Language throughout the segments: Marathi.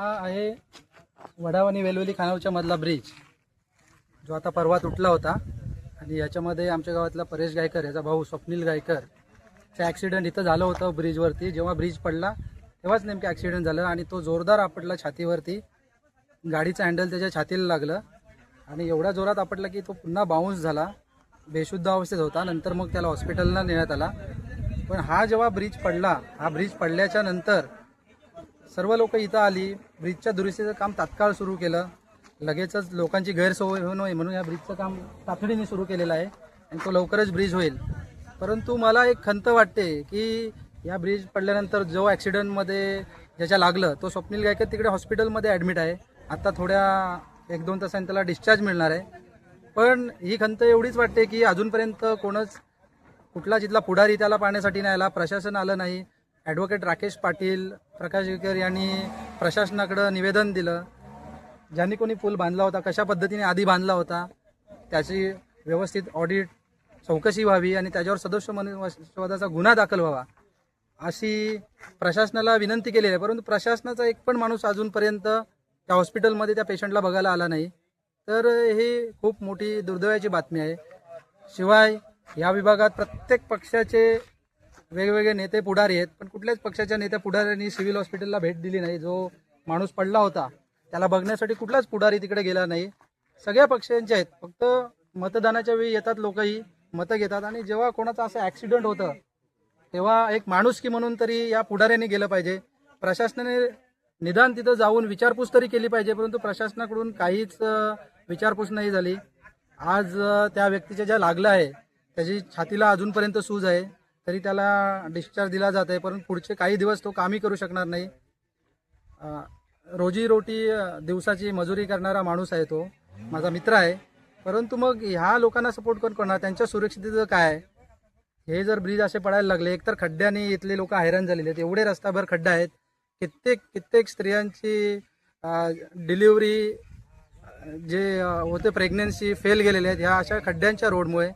हा आहे वडाव आणि वेलवली खानावच्या मधला ब्रिज जो आता परवा तुटला होता. आणि याच्यामध्ये आमच्या गावातला परेश गायकर याचा भाऊ स्वप्नील गायकर चा ॲक्सिडेंट इथं झालं होतं ब्रिजवरती जेव्हा ब्रिज पडला तेव्हाच नेमकं ॲक्सिडेंट झालं आणि तो जोरदार आपटला छातीवरती. गाडीचं हँडल त्याच्या छातीला लागलं. आणि एवढ्या जोरात आपटला की तो पुन्हा बाउन्स झाला. बेशुद्ध अवस्थेत होता. नंतर मग त्याला हॉस्पिटलला नेण्यात आला. पण हा जेव्हा ब्रिज पडला हा ब्रिज पडल्याच्या नंतर सर्व लोक इथं आली. ब्रिजच्या दुरुस्तीचं काम तात्काळ सुरू केलं. लगेचच लोकांची गैरसोय होऊ नये म्हणून या ब्रिजचं काम तातडीने सुरू केलेलं आहे आणि तो लवकरच ब्रिज होईल. परंतु मला एक खंत वाटते की या ब्रिज पडल्यानंतर जो ॲक्सिडेंटमध्ये ज्याच्या लागलं तो स्वप्नील गायकर तिकडे हॉस्पिटलमध्ये ॲडमिट आहे. आता थोड्या एक दोन तासांनी त्याला डिस्चार्ज मिळणार आहे. पण ही खंत एवढीच वाटते की अजूनपर्यंत कोणच कुठला जिथला पुढारी त्याला पाहण्यासाठी नाही आला प्रशासन आलं नाही. ॲडव्होकेट राकेश पाटील प्रकाश विकर यांनी प्रशासनाकडं निवेदन दिलं. ज्यांनी कोणी पूल बांधला होता कशा पद्धतीने आधी बांधला होता त्याची व्यवस्थित ऑडिट चौकशी व्हावी आणि त्याच्यावर सदस्य मनुष्यवादाचा गुन्हा दाखल व्हावा अशी प्रशासनाला विनंती केलेली आहे. परंतु प्रशासनाचा एक पण माणूस अजूनपर्यंत त्या हॉस्पिटलमध्ये त्या पेशंटला बघायला आला नाही. तर ही खूप मोठी दुर्दैवाची बातमी आहे. शिवाय या विभागात प्रत्येक पक्षाचे वेगवेगळे नेते पुढारी आहेत पण कुठल्याच पक्षाच्या नेत्या पुढाऱ्यांनी सिव्हिल हॉस्पिटलला भेट दिली नाही. जो माणूस पडला होता त्याला बघण्यासाठी कुठलाच पुढारी तिकडे गेला नाही. सगळ्या पक्षांचे आहेत फक्त मतदानाच्या वेळी येतात लोकही मतं घेतात. आणि जेव्हा कोणाचा असं ॲक्सिडेंट होतं तेव्हा एक माणुसकी म्हणून तरी या पुढाऱ्यांनी गेलं पाहिजे. प्रशासनाने निदान तिथं जाऊन विचारपूस तरी केली पाहिजे परंतु प्रशासनाकडून काहीच विचारपूस नाही झाली. आज त्या व्यक्तीच्या ज्या लागलं आहे त्याची छातीला अजूनपर्यंत सूज आहे. तरी त्याला डिस्चार्ज दिला जात आहे परंतु पुढचे काही दिवस तो कामही करू शकणार नाही. रोजीरोटी दिवसाची मजुरी करणारा माणूस आहे तो माझा मित्र आहे. परंतु मग ह्या लोकांना सपोर्ट कोण करणार? त्यांच्या सुरक्षिततेचं काय? आहे हे जर ब्रिज असे पडायला लागले एकतर खड्ड्याने इथले लोक हैराण झालेले आहेत. एवढे रस्ताभर खड्डा आहेत. कित्येक कित्येक स्त्रियांची डिलिव्हरी जे होते प्रेग्नन्सी फेल गेलेले आहेत ह्या अशा खड्ड्यांच्या रोडमुळे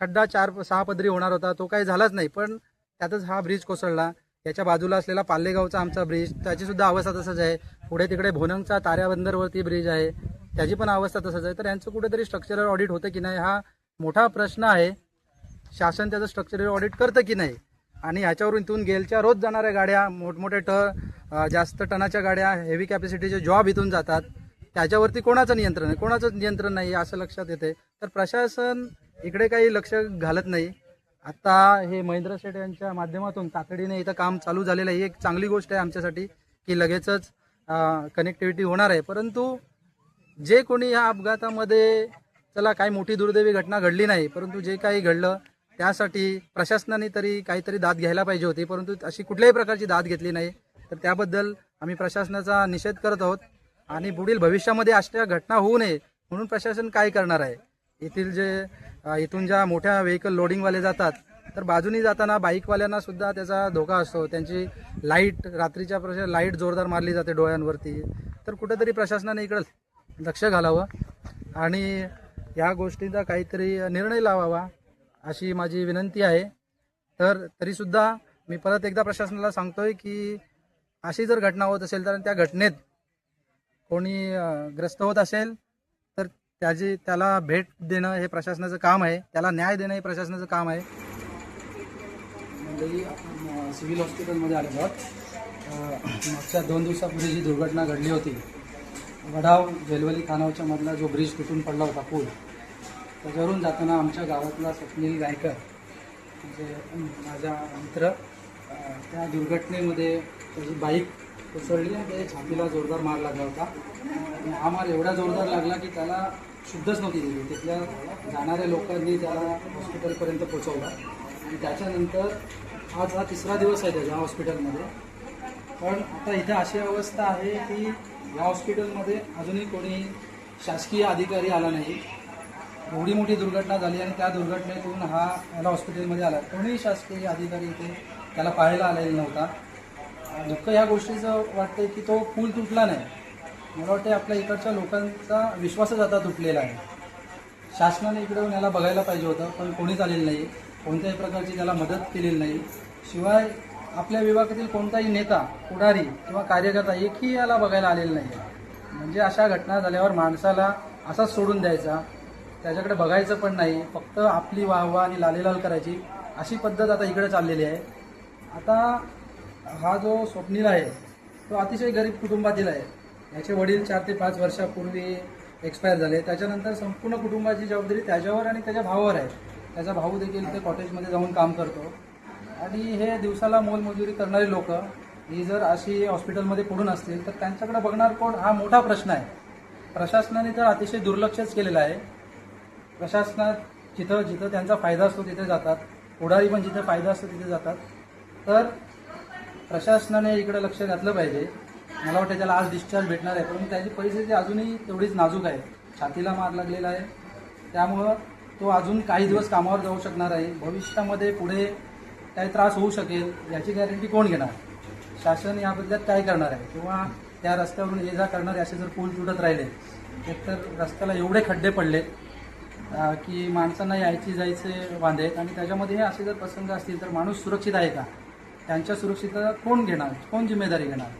खड्डा चार सहा पदरी होणार होता तो काही झालाच नाही. पण त्यातच हा ब्रिज कोसळला. याच्या बाजूला असलेला पाल्लेगावचा आमचा ब्रिज त्याची सुद्धा अवस्था तसंच आहे. पुढे तिकडे भोनंगचा ताऱ्याबंदरवरती ब्रिज आहे. त्याची पण अवस्था तसंच आहे. तर यांचं कुठेतरी स्ट्रक्चरल ऑडिट होतं की नाही हा मोठा प्रश्न आहे. शासन त्याचं स्ट्रक्चरल ऑडिट करतं की नाही? आणि ह्याच्यावरून इथून गेलच्या रोज जाणाऱ्या गाड्या मोठमोठे ट जास्त टनाच्या गाड्या हेवी कॅपॅसिटीचे जॉब इथून जातात. त्याच्यावरती कोणाचं नियंत्रण आहे? कोणाचं नियंत्रण नाही असं लक्षात येते. तर प्रशासन इकडे काही लक्ष घालत नाही. आता हे महेंद्र शेठ यांच्या माध्यमातून तातडीने इथं काम चालू झालेलं आहे. ही एक चांगली गोष्ट आहे आमच्यासाठी की लगेचच कनेक्टिव्हिटी होणार आहे. परंतु जे कोणी या अपघातामध्ये चला काही मोठी दुर्दैवी घटना घडली नाही परंतु जे काही घडलं त्यासाठी प्रशासनाने तरी काहीतरी दाद घ्यायला पाहिजे होती. परंतु अशी कुठल्याही प्रकारची दाद घेतली नाही. तर त्याबद्दल आम्ही प्रशासनाचा निषेध करत आहोत. आणि पुढील भविष्यामध्ये अशा घटना होऊ नये म्हणून प्रशासन काय करणार आहे? येथील जे इथून ज्या मोठ्या व्हेकल लोडिंगवाले जातात तर बाजूनी जाताना बाईकवाल्यांना सुद्धा त्याचा धोका असतो. त्यांची लाइट रात्रीच्या प्रश्न लाइट जोरदार मारली जाते डोळ्यांवरती. तर कुठेतरी प्रशासनाने इकडं लक्ष घालावं आणि या गोष्टींचा काहीतरी निर्णय लावावा अशी माझी विनंती आहे. तर तरीसुद्धा मी परत एकदा प्रशासनाला सांगतोय की अशी जर घटना होत असेल तर त्या घटनेत कोणी ग्रस्त होत असेल त्याची त्याला भेट देणं हे प्रशासनाचं काम आहे. त्याला न्याय देणं हे प्रशासनाचं काम आहे. मंडळी आपण सिव्हिल हॉस्पिटलमध्ये आलेलो आहोत. मागच्या दोन दिवसापूर्वी जी दुर्घटना घडली होती वडाव जेलवली खानावच्या मधला जो ब्रिज तुटून पडला होता पूल त्याच्यावरून जाताना आमच्या गावातला स्वप्नील गायकर म्हणजे माझा मित्र त्या दुर्घटनेमध्ये त्याची बाईक कोसळली आणि त्याच्या छातीला जोरदार मार लागला होता. आणि हा मार एवढा जोरदार लागला की त्याला शुद्धच नव्हती दिली तिथल्या जाणाऱ्या लोकांनी त्याला हॉस्पिटलपर्यंत पोचवलं आणि त्याच्यानंतर आज हा तिसरा दिवस आहे त्याच्या हॉस्पिटलमध्ये. पण आता इथं अशी अवस्था आहे की या हॉस्पिटलमध्ये अजूनही कोणी शासकीय अधिकारी आला नाही. एवढी मोठी दुर्घटना झाली आणि त्या दुर्घटनेतून हा याला हॉस्पिटलमध्ये आला. कोणीही शासकीय अधिकारी इथे त्याला पाहायला आलेला नव्हता. दुःख ह्या गोष्टीचं वाटतं की तो पूल तुटला नाही. मला वाटतं आपल्या इकडच्या लोकांचा विश्वासच आता तुटलेला आहे. शासनाने इकडे याला बघायला पाहिजे होतं पण कोणीच आलेलं नाही कोणत्याही प्रकारची त्याला मदत केलेली नाही. शिवाय आपल्या विभागातील कोणताही नेता पुढारी किंवा कार्यकर्ता एकही याला बघायला आलेला नाही म्हणजे अशा घटना झाल्यावर माणसाला असाच सोडून द्यायचा. त्याच्याकडे बघायचं पण नाही. फक्त आपली वाहवा आणि लालेलाल करायची अशी पद्धत आता इकडे चाललेली आहे. आता हा जो स्वप्नील आहे तो अतिशय गरीब कुटुंबातील आहे. याचे वडील चार ते पाच वर्षापूर्वी एक्सपायर झाले. त्याच्यानंतर संपूर्ण कुटुंबाची जबाबदारी त्याच्यावर आणि त्याच्या भावावर आहे. त्याचा भाऊ देखील ते कॉटेजमध्ये जाऊन काम करतो. आणि हे दिवसाला मोलमजुरी करणारी लोक ही जर अशी हॉस्पिटलमध्ये पडून असतील तर त्यांच्याकडे बघणार कोण? हा मोठा प्रश्न आहे. प्रशासनाने तर अतिशय दुर्लक्षच केलेलं आहे. प्रशासनात जिथं जिथं त्यांचा फायदा असतो तिथे जातात. पुढारी पण जिथे फायदा असतो तिथे जातात. तर प्रशासनाने इकडे लक्ष घातलं पाहिजे. मला वाटतं त्याला आज डिस्चार्ज भेटणार आहे. परंतु त्याची परिस्थिती अजूनही तेवढीच नाजूक आहे. छातीला मार लागलेला आहे. त्यामुळं तो अजून काही दिवस कामावर जाऊ शकणार आहे भविष्यामध्ये पुढे काही त्रास होऊ शकेल याची गॅरंटी कोण घेणार? शासन या बदल्यात काय करणार आहे? किंवा त्या रस्त्यावरून ये जा करणारे असे जर पूल तुटत राहिले एकतर रस्त्याला एवढे खड्डे पडले की माणसांना यायची जायचे वांदे आहेत. आणि त्याच्यामध्ये हे असे जर प्रसंग असतील तर माणूस सुरक्षित आहे का? त्यांच्या सुरक्षितता कोण घेणार? कोण जिम्मेदारी घेणार?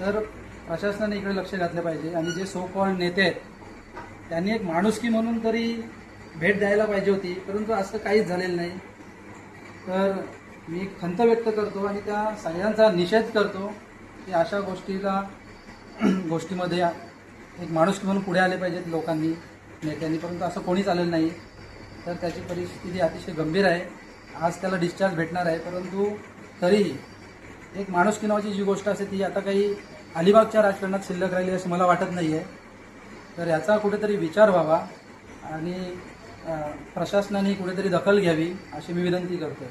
तर प्रशासनाने इकडे लक्ष घातलं पाहिजे आणि जे सो कॉल नेते आहेत त्यांनी एक माणुसकी म्हणून तरी भेट द्यायला पाहिजे होती परंतु असं काहीच झालेलं नाही. तर मी खंत व्यक्त करतो आणि त्या सगळ्यांचा निषेध करतो की अशा गोष्टीला गोष्टीमध्ये एक माणुसकी म्हणून पुढे आले पाहिजेत लोकांनी नेत्यांनी परंतु असं कोणीच आलेलं नाही. तर त्याची परिस्थिती अतिशय गंभीर आहे. आज त्याला डिस्चार्ज भेटणार आहे परंतु तरी एक माणुसकी नावाची जी गोष्ट असते ती आता काही अलिबागच्या राजकारणात शिल्लक राहिली असं मला वाटत नाही आहे तर याचा कुठेतरी विचार व्हावा आणि प्रशासनाने कुठेतरी दखल घ्यावी अशी मी विनंती करतो